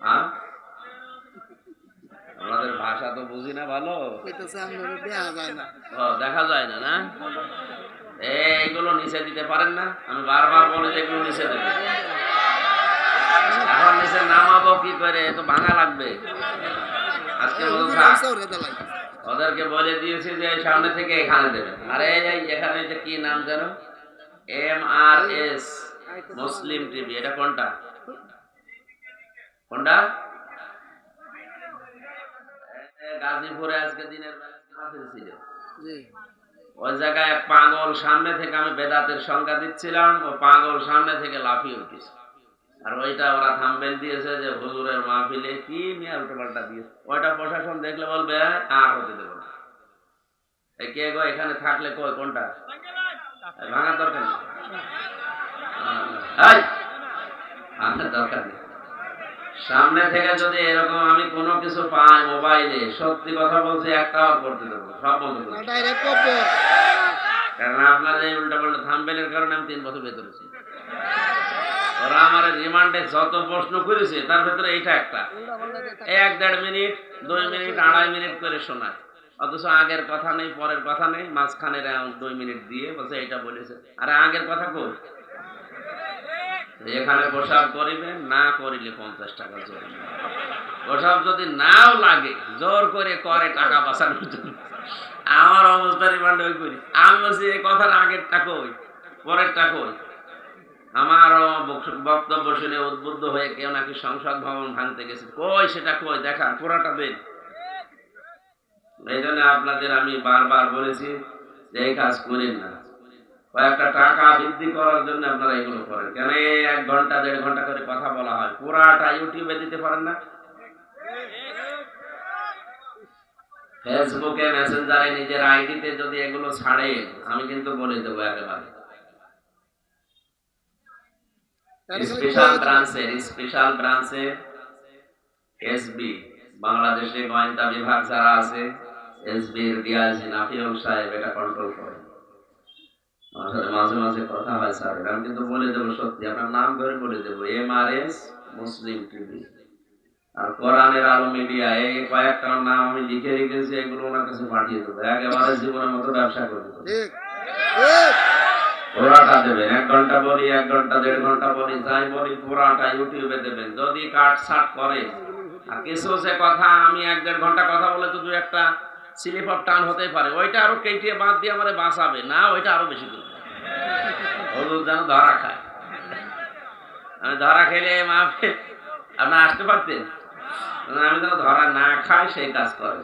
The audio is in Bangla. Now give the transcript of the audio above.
হ্যাঁ? আমাদের ভাষা তো বুঝি না ভালো? দেখা যায় না না? এইগুলো নিচে দিতে পারেন না? আমি বারবার বলে যে এগুলো নিচে দেবে এখন নিচে নামাবো কি করে? তো ভাঙা লাগবে। আজকে ওদেরকে বলে দিয়েছি যে সামনে থেকে এখানে দেবে আরে এখানে যে কি নাম যেন? M R S Muslim TV. এটা কোনটা? কোনটা? গাজীপুরে আজকে দিনের ছিল। ওই জায়গায় পাগল সামনে থেকে আমি বেদাতের সংজ্ঞা দিচ্ছিলাম ও পাগল সামনে থেকে লাফিয়ে উঠেছে। আর ওইটা ওরা থাম্বেল দিয়েছে যে হুজুরের মাহফিলে কি নিয়ে উল্টো পাল্টা দিয়েছে? ওইটা প্রশাসন দেখলে বলবে আর হতে দেবো না। কে গো এখানে থাকলে কই কোনটা? ভাঙার দরকার নেই। দরকার নেই। সামনে থেকে যদি এরকম আমি কোনো কিছু পাই মোবাইলে সত্যি কথা বলছি একটাও করতে দেবো সব বন্ধ কারণ আপনার এই উল্টা পাল্টা থাম্বেলের কারণে আমি তিন বছর ভেতরে ওরা আমার রিমান্ডে যত প্রশ্ন করেছে তার ভেতরে এইটা একটা। এক দেড় মিনিট দুই মিনিট আড়াই মিনিট করে শোনায়। অথচ আগের কথা নেই পরের কথা নেই মাঝখানের দুই মিনিট দিয়ে বলছে এটা বলেছে। আরে আগের কথা কই? এখানে প্রসাব করিবেন, না করিলে পঞ্চাশ টাকা জরিমানা প্রসাব যদি নাও লাগে, জোর করে করে টাকা বাঁচানোর জন্য। আমার অবস্থা রিমান্ড ওই করি। আমি বলছি এই কথার আগেরটা কই, পরেরটা কই? আমার বক্তব্য শুনে উদ্বুদ্ধ হয়ে কেউ নাকি সংসদ ভবন ভাঙতে গেছে। কই সেটা কই? দেখান, পুরাটা দিন। এই জন্য আপনাদের আমি বারবার বলেছি যে এই কাজ করেন না। কয়েকটা টাকা বৃদ্ধি করার জন্য আপনারা এগুলো করেন। কেন এক ঘণ্টা দেড় ঘণ্টা করে কথা বলা হয়? পুরাটা ইউটিউবে দিতে পারেন না? ফেসবুকে মেসেঞ্জারে নিজের আইডিতে যদি এগুলো ছাড়ে আমি কিন্তু বলে দেবো একেবারে। স্পেশাল ব্রাঞ্চের স্পেশাল ব্রাঞ্চের এসবি বাংলাদেশে গোয়েন্দা বিভাগ যারা আছে এসবির ডিআইজি নাফিউল সাহেব এটা কন্ট্রোল করে মাঝে মাঝে কথা হয় স্যার। আমি কিন্তু বলে দেবো সত্যি আপনার নাম ধরে বলে দেবো। M R S Muslim TV. আর কোরআনের আলো মিডিয়া এই কয়েকটা নাম আমি লিখে রেখেছি এগুলো ওনার কাছে পাঠিয়ে দেবো। একেবারে জীবনের মতো ব্যবসা করে দেবো। পুরাটা দেবেন এক ঘণ্টা বলি এক ঘণ্টা দেড় ঘণ্টা বলি যাই বলি পুরাটা ইউটিউবে দেবেন। যদি কাট ছাট করে আর কিছু সে কথা আমি এক দেড় ঘণ্টা কথা বলে তো দু একটা স্লিপ অফ টান হতে পারে। ওইটা আরও কেটে বাঁধ দিয়ে আমার বাঁচাবে। না, ওইটা আরও বেশি করবে হজুর যেন ধরা খায়। আমি ধরা খেলে মাফে আপনি আসতে পারতেন? আমি যেন ধরা না খাই, সেই কাজ করে